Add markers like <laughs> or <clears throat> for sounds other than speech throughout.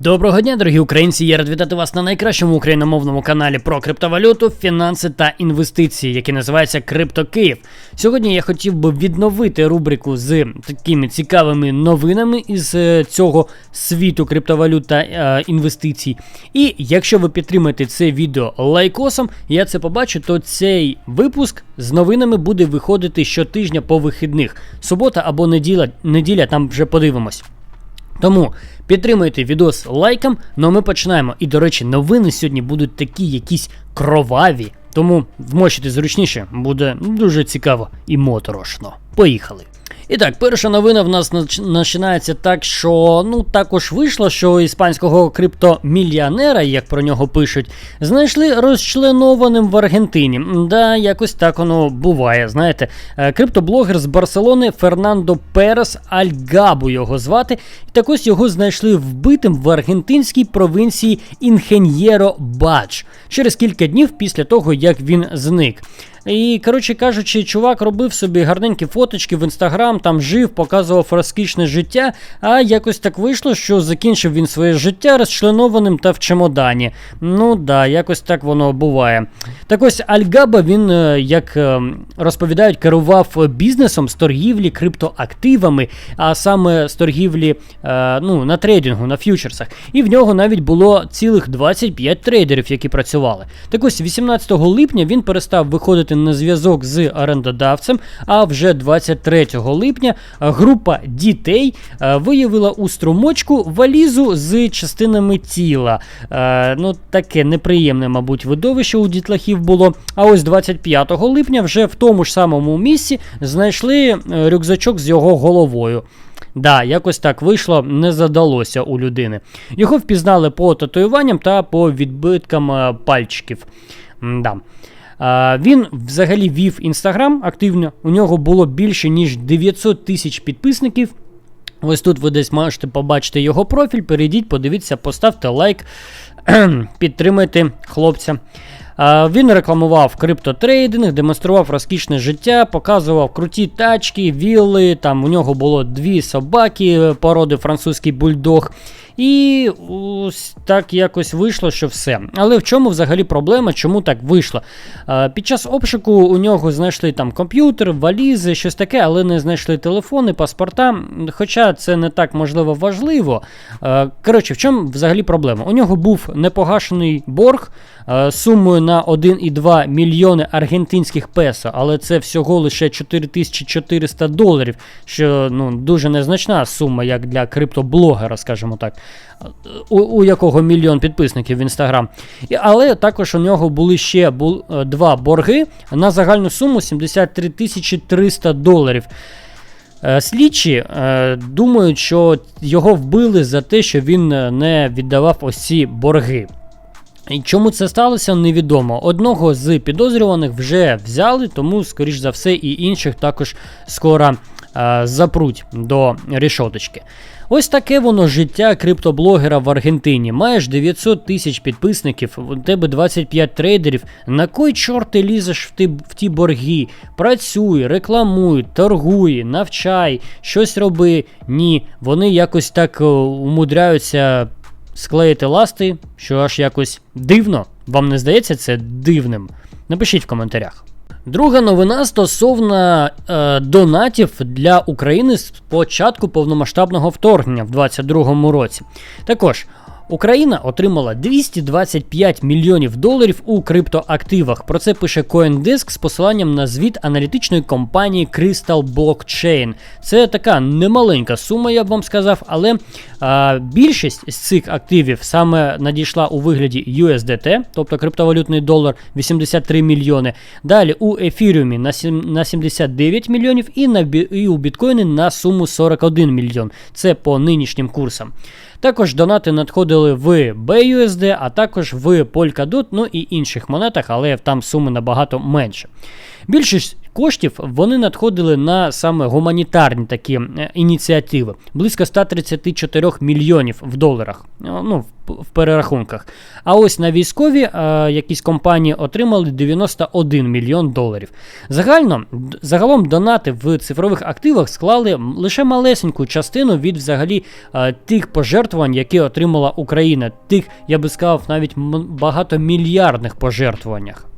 Доброго дня, дорогі українці! Я рад вітати вас на найкращому україномовному каналі про криптовалюту, фінанси та інвестиції, який називається Крипто Київ. Сьогодні я хотів би відновити рубрику з такими цікавими новинами із е, цього світу криптовалют та е, інвестицій. І якщо ви підтримаєте це відео лайкосом, я це побачу, то цей випуск з новинами буде виходити щотижня по вихідних. Субота або неділя, неділя там вже подивимось. Тому підтримуйте відос лайком, ну а ми починаємо. І, до речі, новини сьогодні будуть такі якісь кроваві. Тому вмощити зручніше, буде дуже цікаво і моторошно. Поїхали. І так, перша новина в нас починається так, що ну також вийшло, що іспанського криптомільйонера, як про нього пишуть, знайшли розчленованим в Аргентині. Да, якось так воно буває. Знаєте, Е, криптоблогер з Барселони Фернандо Перес Альгабу його звати. І так ось його знайшли вбитим в аргентинській провінції Інхеньєро Бач через кілька днів після того, як він зник. І, коротше кажучи, чувак робив собі гарненькі фоточки в інстаграм, там жив, показував розкішне життя, а якось так вийшло, що закінчив він своє життя розчленованим та в чемодані. Ну да, якось так воно буває. Так ось Альгаба, він, е, як е, розповідають, керував бізнесом з торгівлі криптоактивами, а саме з торгівлі е, ну, на трейдингу, на ф'ючерсах. І в нього навіть було цілих 25 трейдерів, які працювали. Так ось 18 липня він перестав виходити на зв'язок з орендодавцем, а вже 23 липня група дітей е, виявила у струмочку валізу з частинами тіла. Е, Ну, таке неприємне, мабуть, видовище у дітлахів було. А ось 25 липня вже в тому ж самому місці знайшли е, рюкзачок з його головою. Да, якось так вийшло, не задалося у людини. Його впізнали по татуюванням та по відбиткам пальчиків. М-да. Він взагалі вів інстаграм активно. У нього було більше ніж 900 тисяч підписників. Ось тут ви десь можете побачити його профіль. Перейдіть, подивіться, поставте лайк, <clears throat> підтримайте хлопця. Він рекламував криптотрейдинг, демонстрував розкішне життя, показував круті тачки, вілли. Там у нього було дві собаки породи французький бульдог. І ось так якось вийшло, що все. Але в чому взагалі проблема? Чому так вийшло? Під час обшуку у нього знайшли там комп'ютер, валізи, щось таке, але не знайшли телефони, паспорта. Хоча це не так можливо важливо. Коротше, в чому взагалі проблема? У нього був непогашений борг сумою на 1,2 мільйони аргентинських песо, але це всього лише 4400 доларів, що ну, дуже незначна сума, як для криптоблогера, скажімо так у, у якого мільйон підписників в інстаграм. Але також у нього були ще бу, е, два борги на загальну суму 73 тисячі 300 доларів. Е, Слідчі е, думають, що його вбили за те, що він не віддавав ось ці борги. І чому це сталося, невідомо. Одного з підозрюваних вже взяли, тому, скоріш за все, і інших також скоро запруть до рішоточки. Ось таке воно життя криптоблогера в Аргентині. Маєш 900 тисяч підписників, у тебе 25 трейдерів. На кой чорт ти лізеш в ті, в ті борги? Працюй, рекламуй, торгуй, навчай, щось роби. Ні, вони якось так умудряються склеїти ласти, що аж якось дивно. Вам не здається це дивним? Напишіть в коментарях. Друга новина стосовно е, донатів для України з початку повномасштабного вторгнення в 2022 році. Також Україна отримала 225 мільйонів доларів у криптоактивах. Про це пише CoinDesk з посиланням на звіт аналітичної компанії Crystal Blockchain. Це така немаленька сума, я б вам сказав, але а, більшість з цих активів саме надійшла у вигляді USDT, тобто криптовалютний долар 83 мільйони. Далі у ефіріумі на, сім, на 79 мільйонів і, на, і у біткоїни на суму 41 мільйон. Це по нинішнім курсам. Також донати надходили в BUSD, а також в Polkadot, ну і інших монетах, але там суми набагато менше. Більшість коштів вони надходили на саме гуманітарні такі е, ініціативи близько 134 мільйонів в доларах. Е, ну, в перерахунках. А ось на військові е, якісь компанії отримали 91 мільйон доларів. Загально, Загалом донати в цифрових активах склали лише малесеньку частину від взагалі е, тих пожертвувань, які отримала Україна. Тих, я би сказав, навіть багатомільярдних пожертвуваннях.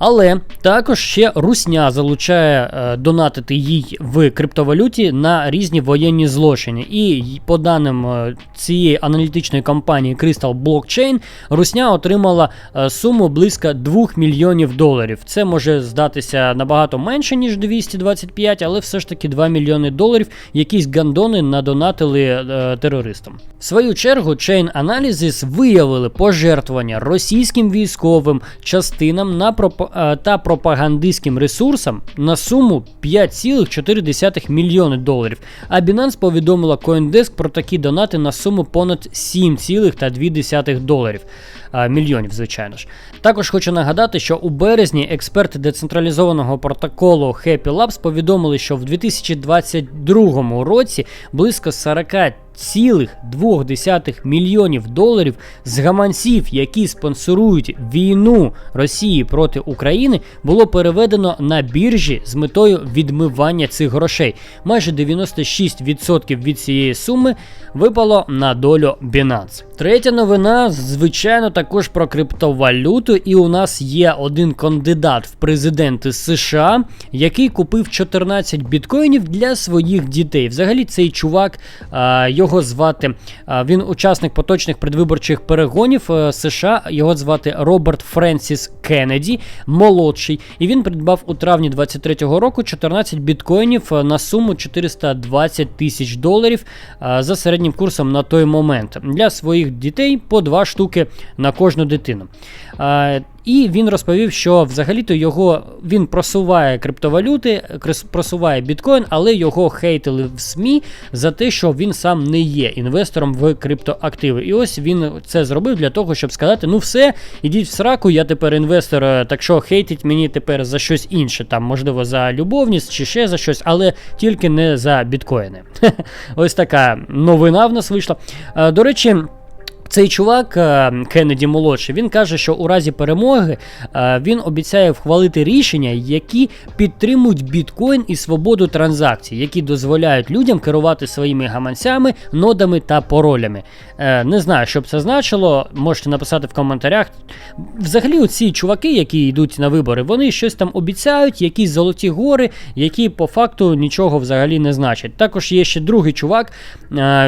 Але також ще Русня залучає е, донатити їй в криптовалюті на різні воєнні злочини. І по даним е, цієї аналітичної компанії Crystal Blockchain, Русня отримала е, суму близько 2 мільйонів доларів. Це може здатися набагато менше, ніж 225, але все ж таки 2 мільйони доларів якісь гандони надонатили е, терористам. В свою чергу Chain Analysis виявили пожертвування російським військовим частинам на та пропагандистським ресурсам на суму 5,4 мільйони доларів. А Binance повідомила CoinDesk про такі донати на суму понад 7,2 доларів. Е, мільйонів, звичайно ж. Також хочу нагадати, що у березні експерти децентралізованого протоколу Happy Labs повідомили, що в 2022 році близько 40 2,2 мільйонів доларів з гаманців, які спонсорують війну Росії проти України, було переведено на біржі з метою відмивання цих грошей. Майже 96% від цієї суми випало на долю Binance. Третя новина, звичайно, також про криптовалюту. І у нас є один кандидат в президенти США, який купив 14 біткоїнів для своїх дітей. Взагалі, цей чувак його його звати. Він учасник поточних предвиборчих перегонів е, США. Його звати Роберт Френсіс Кеннеді, молодший. І він придбав у травні 23-го року 14 біткоїнів е, на суму 420 тисяч доларів е, за середнім курсом на той момент для своїх дітей по два штуки на кожну дитину. І він розповів, що взагалі-то його він просуває криптовалюти, просуває біткоін, але його хейтили в СМІ за те, що він сам не є інвестором в криптоактиви. І ось він це зробив для того, щоб сказати: ну все, ідіть в сраку, я тепер інвестор, е, так що хейтить мені тепер за щось інше, там, можливо, за любовність чи ще за щось, але тільки не за біткоїни. <laughs> Ось така новина в нас вийшла. Е, до речі. Цей чувак е, Кеннеді молодший, він каже, що у разі перемоги е, він обіцяє вхвалити рішення, які підтримують біткоін і свободу транзакцій, які дозволяють людям керувати своїми гаманцями, нодами та паролями. Е, не знаю, що б це значило. Можете написати в коментарях. Взагалі, ці чуваки, які йдуть на вибори, вони щось там обіцяють, якісь золоті гори, які по факту нічого взагалі не значать. Також є ще другий чувак,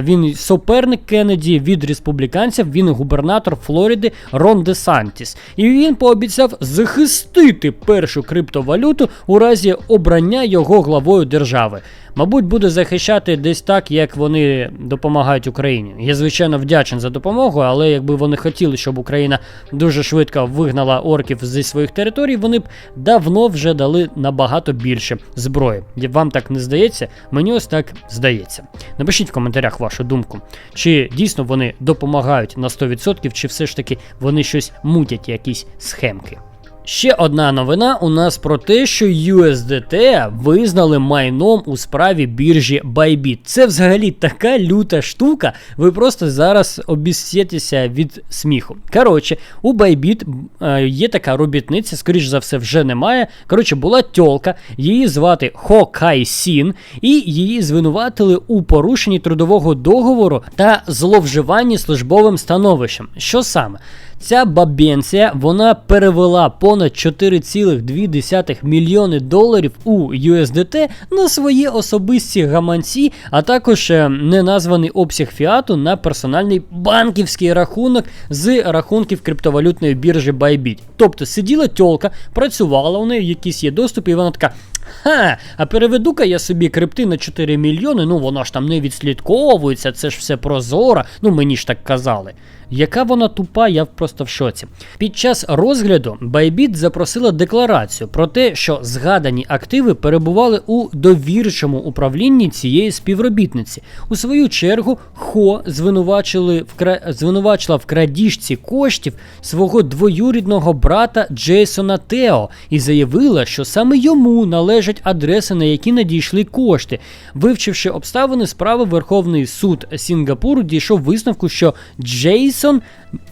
він суперник Кеннеді від республіканців республіканців він губернатор Флориди Рон Де Сантіс. І він пообіцяв захистити першу криптовалюту у разі обрання його главою держави. Мабуть, буде захищати десь так, як вони допомагають Україні. Я звичайно вдячен за допомогу, але якби вони хотіли, щоб Україна дуже швидко вигнала орків зі своїх територій, вони б давно вже дали набагато більше зброї. Вам так не здається? Мені ось так здається. Напишіть в коментарях вашу думку, чи дійсно вони допомагають на 100%, чи все ж таки вони щось мутять, якісь схемки. Ще одна новина у нас про те, що USDT визнали майном у справі біржі Bybit. Це взагалі така люта штука. Ви просто зараз обіссєтеся від сміху. Коротше, у Bybit е, є така робітниця, скоріш за все, вже немає. Коротше, була тьолка, її звати Хо Кай Сін, і її звинуватили у порушенні трудового договору та зловживанні службовим становищем. Що саме? Ця бабенція вона перевела понад 4,2 мільйони доларів у USDT на свої особисті гаманці, а також е, неназваний обсяг фіату на персональний банківський рахунок з рахунків криптовалютної біржі Bybit. Тобто сиділа тьолка, працювала у неї якісь є доступ, і вона така. Ха, а переведу-ка я собі крипти на 4 мільйони, ну воно ж там не відслідковується, це ж все прозоро, ну мені ж так казали. Яка вона тупа, я просто в шоці. Під час розгляду Bybit запросила декларацію про те, що згадані активи перебували у довірчому управлінні цієї співробітниці. У свою чергу, Хо звинувачили вкра... звинувачила в крадіжці коштів свого двоюрідного брата Джейсона Тео і заявила, що саме йому належить належать адреси, на які надійшли кошти. Вивчивши обставини справи, Верховний суд Сінгапуру дійшов висновку, що Джейсон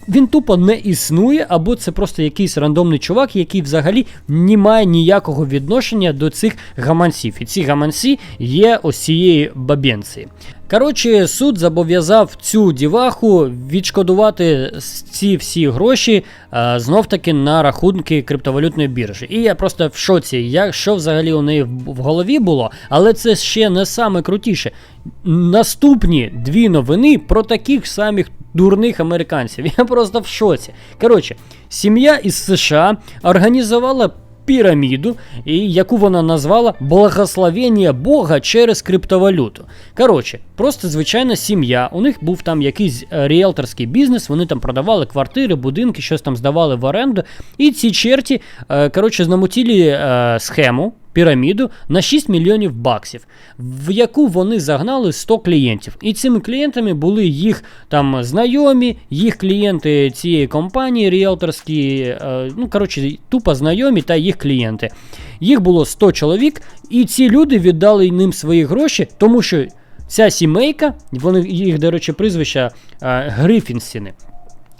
він тупо не існує, або це просто якийсь рандомний чувак, який взагалі не має ніякого відношення до цих гаманців. І ці гаманці є ось цієї бабенці. Коротше, суд зобов'язав цю діваху відшкодувати ці всі гроші е, знов таки на рахунки криптовалютної біржі. І я просто в шоці, як що взагалі у неї в, голові було, але це ще не саме крутіше. Наступні дві новини про таких самих дурних американців. <laughs> Я просто в шоці. Коротше, сім'я із США організувала піраміду, і яку вона назвала Благословення Бога через криптовалюту. Коротше, просто звичайна сім'я. У них був там якийсь е, ріелторський бізнес, вони там продавали квартири, будинки, щось там здавали в оренду. І ці черті, е, коротше, знамутілі е, схему. Піраміду на 6 мільйонів баксів, в яку вони загнали 100 клієнтів. І цими клієнтами були їх там знайомі, їх клієнти цієї компанії, ріелторські, е, ну коротше, тупо знайомі та їх клієнти. Їх було 100 чоловік, і ці люди віддали ним свої гроші, тому що ця сімейка, вони їх, до речі, прізвища е, Грифінсіни.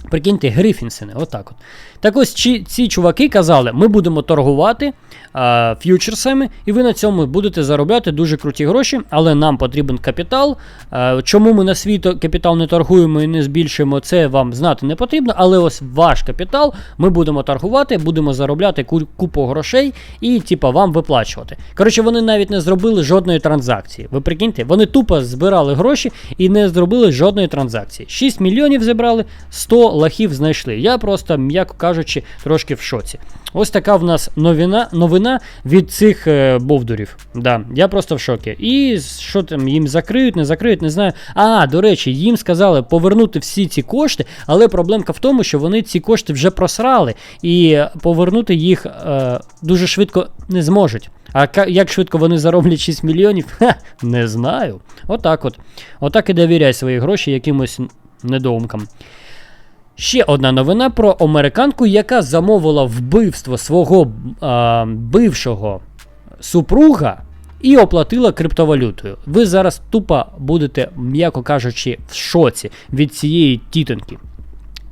Прикиньте, Грифінсини, отак от. Так ось ці, ці чуваки казали, ми будемо торгувати а, ф'ючерсами, і ви на цьому будете заробляти дуже круті гроші, але нам потрібен капітал. А, чому ми на свій капітал не торгуємо і не збільшуємо, це вам знати не потрібно. Але ось ваш капітал ми будемо торгувати, будемо заробляти купу грошей і, типа, вам виплачувати. Коротше, вони навіть не зробили жодної транзакції. Ви прикиньте, вони тупо збирали гроші і не зробили жодної транзакції. 6 мільйонів зібрали, 100 лахів знайшли. Я просто, м'яко кажучи, трошки в шоці. Ось така в нас новина, новина від цих е, бовдурів. Да, я просто в шокі. І що там, їм закриють, не закриють, не знаю. А, до речі, їм сказали повернути всі ці кошти, але проблемка в тому, що вони ці кошти вже просрали, і повернути їх е, дуже швидко не зможуть. А як швидко вони зароблять 6 мільйонів? Ха, не знаю. Отак от. Отак і довіряй свої гроші якимось недоумкам. Ще одна новина про американку, яка замовила вбивство свого а, бившого супруга і оплатила криптовалютою. Ви зараз тупо будете, м'яко кажучи, в шоці від цієї тітоньки.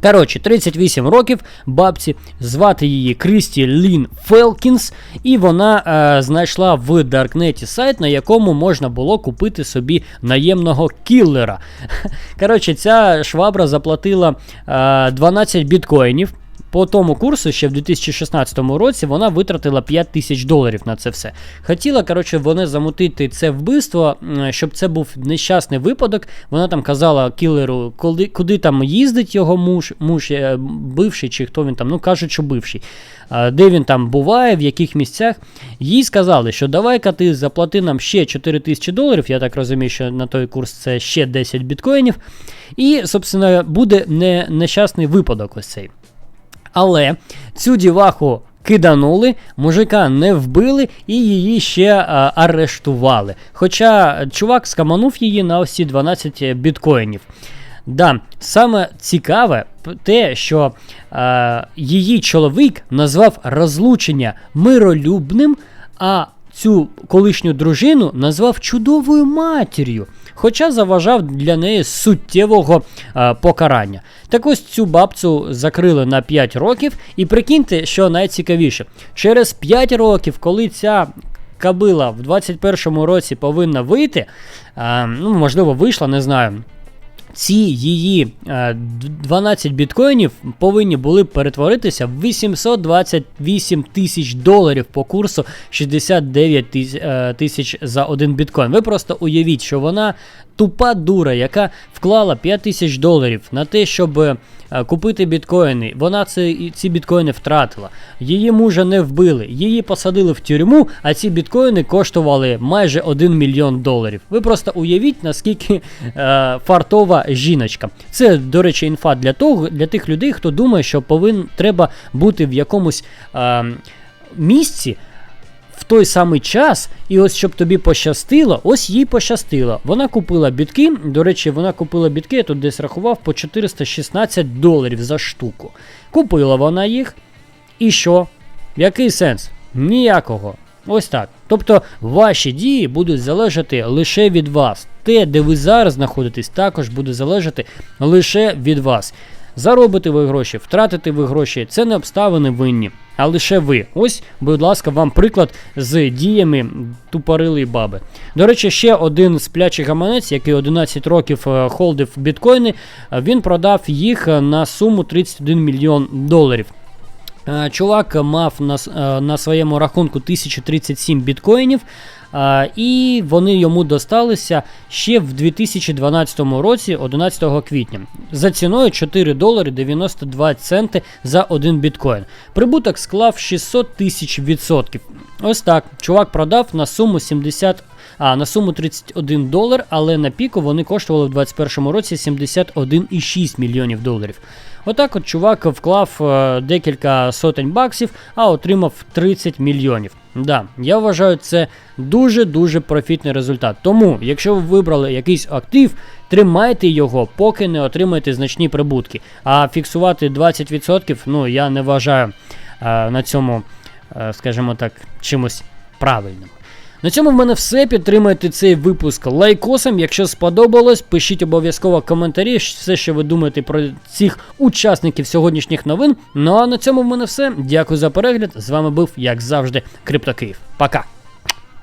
Коротше, 38 років бабці, звати її Крісті Лін Фелкінс, і вона е, знайшла в Даркнеті сайт, на якому можна було купити собі наємного кіллера. <laughs> Коротше, ця швабра заплатила е, 12 біткоїнів. По тому курсу ще в 2016 році вона витратила 5 тисяч доларів на це все. Хотіла, коротше, вони замутити це вбивство, щоб це був нещасний випадок. Вона там казала кілеру, куди, куди там їздить його муж, муж е, бивший чи хто він там, ну кажуть, що бивший. Де він там буває, в яких місцях. Їй сказали, що давай-ка ти заплати нам ще 4 тисячі доларів. Я так розумію, що на той курс це ще 10 біткоїнів. І, собственно, буде не, нещасний випадок ось цей. Але цю діваху киданули, мужика не вбили і її ще а, арештували. Хоча чувак скаманув її на ось ці 12 біткоїнів. Да, саме цікаве те, що е, її чоловік назвав розлучення миролюбним, а цю колишню дружину назвав чудовою матір'ю, хоча заважав для неї суттєвого е, покарання. Так ось цю бабцю закрили на 5 років, і прикиньте, що найцікавіше, через 5 років, коли ця кабила в 21-му році повинна вийти, е, ну можливо, вийшла, не знаю. Ці її е, 12 біткоїнів повинні були перетворитися в 828 тисяч доларів по курсу 69 е, тисяч за один біткоін. Ви просто уявіть, що вона тупа дура, яка вклала 5 тисяч доларів на те, щоб е, купити біткоїни. Вона це, і ці біткоїни втратила. Її мужа не вбили, її посадили в тюрму, а ці біткоїни коштували майже 1 мільйон доларів. Ви просто уявіть, наскільки е, фартова жіночка. Це, до речі, інфа для того, для тих людей, хто думає, що повин треба бути в якомусь е, місці. Той самий час, і ось щоб тобі пощастило, ось їй пощастило. Вона купила бітки. До речі, вона купила бітки, я тут десь рахував по 416 доларів за штуку. Купила вона їх. І що? Який сенс? Ніякого. Ось так. Тобто ваші дії будуть залежати лише від вас. Те, де ви зараз знаходитесь, також буде залежати лише від вас. Заробите ви гроші, втратите ви гроші, це не обставини винні, а лише ви. Ось, будь ласка, вам приклад з діями тупорилої баби. До речі, ще один сплячий гаманець, який 11 років е, холдив біткоїни, е, він продав їх е, на суму 31 мільйон доларів. Чувак мав на, на своєму рахунку 1037 біткоїнів, і вони йому досталися ще в 2012 році, 11 квітня, за ціною 4 долари 92 центи за один біткоін. Прибуток склав 600 тисяч відсотків. Ось так. Чувак продав на суму 70. А на суму 31 долар, але на піку вони коштували в 2021 році 71,6 мільйонів доларів. Отак от чувак вклав е, декілька сотень баксів, а отримав 30 мільйонів. Да, я вважаю, це дуже-дуже профітний результат. Тому, якщо ви вибрали якийсь актив, тримайте його, поки не отримаєте значні прибутки. А фіксувати 20%, ну я не вважаю е, на цьому, е, скажімо так, чимось правильним. На цьому в мене все. Підтримайте цей випуск лайкосом. Якщо сподобалось, пишіть обов'язково коментарі, все, що ви думаєте про цих учасників сьогоднішніх новин. Ну а на цьому в мене все. Дякую за перегляд. З вами був, як завжди, Криптокиїв. Пока.